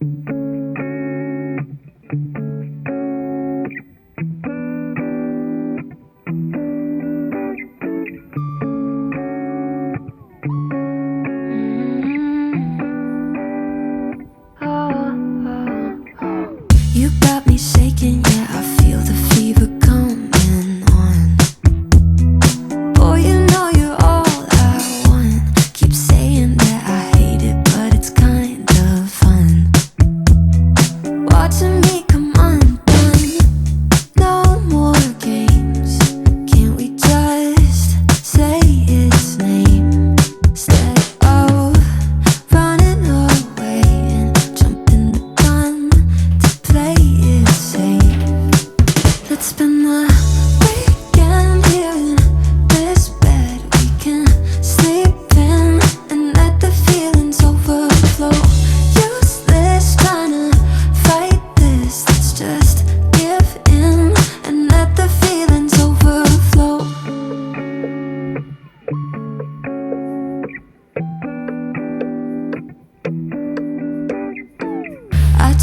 Mm-hmm. Oh, oh, oh. You got me shaking, yeah,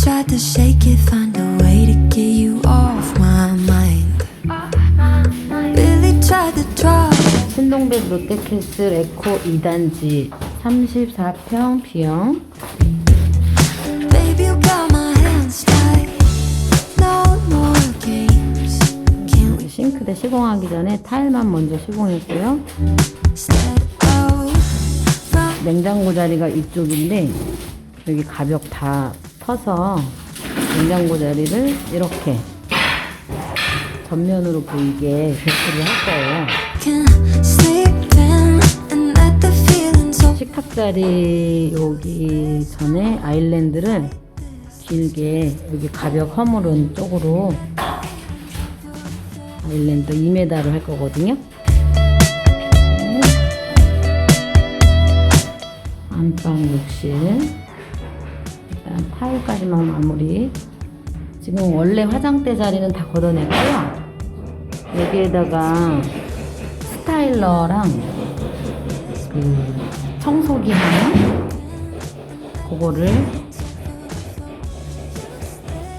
tried to shake it, find a way to get you off my mind. Really tried to draw. 신동백 롯데캐슬 에코 2단지 34평 B형 Baby, you got my hands tied. No more games. Can't we 싱크대 시공하기 전에 타일만 먼저 시공했고요? 냉장고 자리가 이쪽인데 여기 가벽 다 터서 냉장고 자리를 이렇게 전면으로 보이게 배치를 할 거예요. 식탁 자리 여기 전에 아일랜드를 길게 여기 가벽 허물은 쪽으로 아일랜드 2m를 할 거거든요. 네. 안방 욕실 일단 타일까지만 마무리. 지금 원래 화장대 자리는 다 걷어냈고요. 여기에다가 스타일러랑 그 청소기 하나 그거를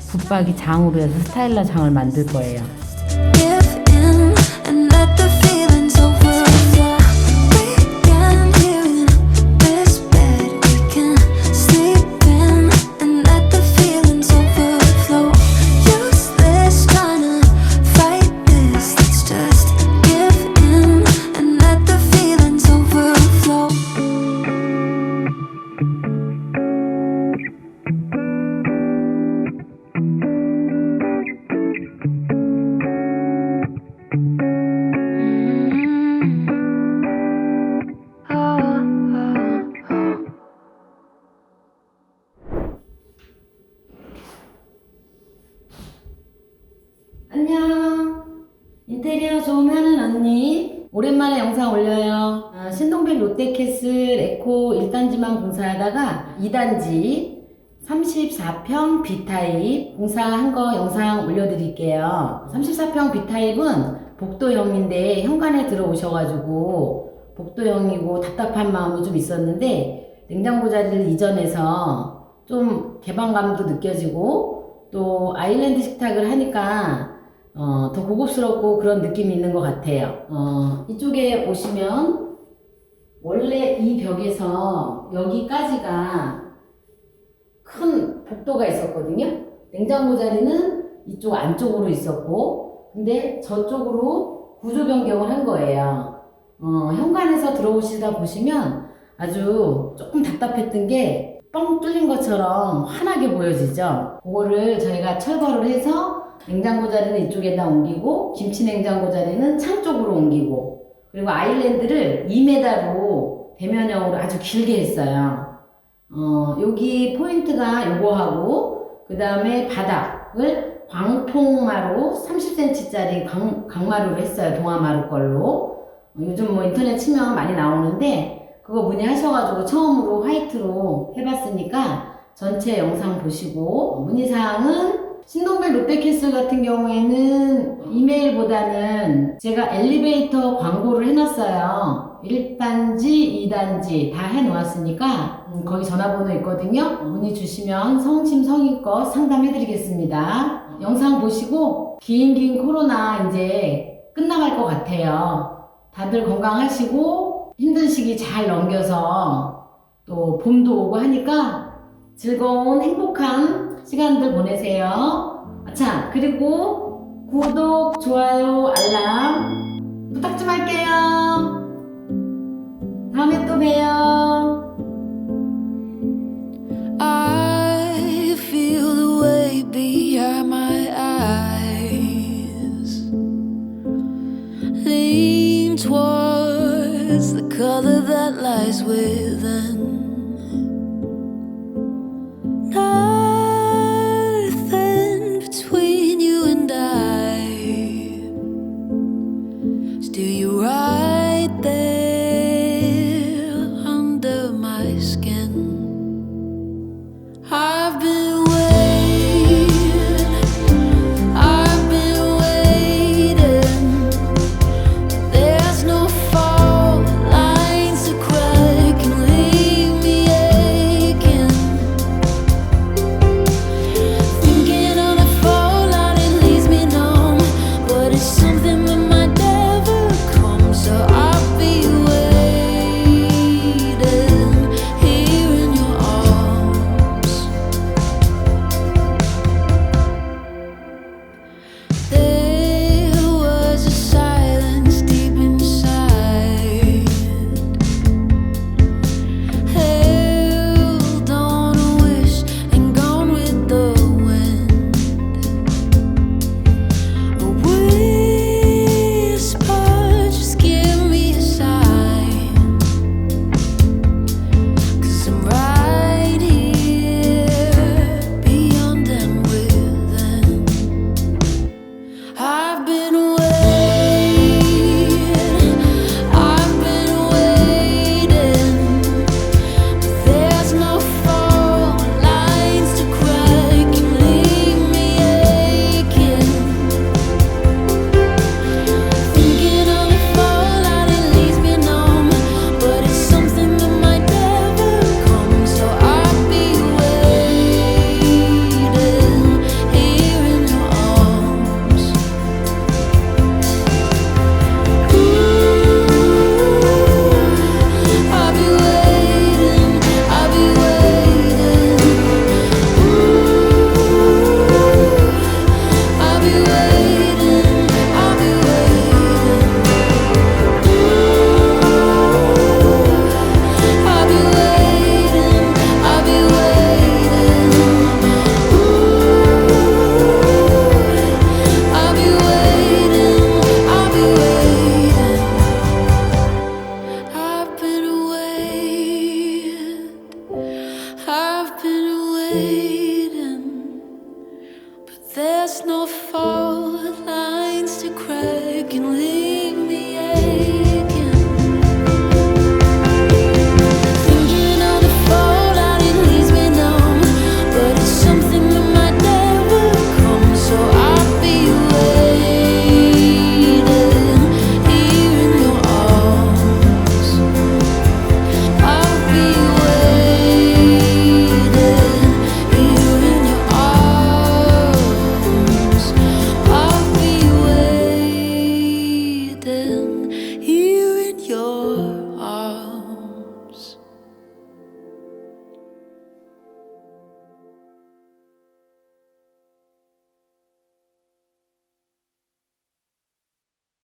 붙박이 장으로 해서 스타일러 장을 만들 거예요. 아, 신동백 롯데캐슬 에코 1단지만 공사하다가 2단지 34평 B타입 공사한 거 영상 올려드릴게요. 34평 B타입은 복도형인데 현관에 들어오셔가지고 복도형이고 답답한 마음이 좀 있었는데 냉장고 자리를 이전해서 좀 개방감도 느껴지고 또 아일랜드 식탁을 하니까 어, 더 고급스럽고 그런 느낌이 있는 것 같아요. 어, 이쪽에 오시면 원래 이 벽에서 여기까지가 큰 복도가 있었거든요. 냉장고 자리는 이쪽 안쪽으로 있었고, 근데 저쪽으로 구조 변경을 한 거예요. 어, 현관에서 들어오시다 보시면 아주 조금 답답했던 게 뻥 뚫린 것처럼 환하게 보여지죠. 그거를 저희가 철거를 해서 냉장고 자리는 이쪽에다 옮기고 김치 냉장고 자리는 창 쪽으로 옮기고 그리고 아일랜드를 2m로 대면형으로 아주 길게 했어요. 어, 여기 포인트가 요거하고 그 다음에 바닥을 광통마루 30cm짜리 강, 강마루로 했어요. 동아마루 걸로. 어, 요즘 뭐 인터넷 치면 많이 나오는데 그거 문의하셔가지고 처음으로 화이트로 해봤으니까 전체 영상 보시고 문의사항은 신동백 롯데캐슬 같은 경우에는 이메일보다는 제가 엘리베이터 광고를 해놨어요. 1단지, 2단지 다 해놓았으니까 음, 거기 전화번호 있거든요. 문의 주시면 성심 성의껏 상담해드리겠습니다. 영상 보시고 긴긴 코로나 이제 끝나갈 것 같아요. 다들 건강하시고 힘든 시기 잘 넘겨서 또 봄도 오고 하니까 즐거운 행복한 시간들 보내세요. 자, 그리고 구독, 좋아요, 알람 부탁 좀 할게요. 다음에 또 봬요. I feel the way behind my eyes. Lean towards the color that lies within. I've been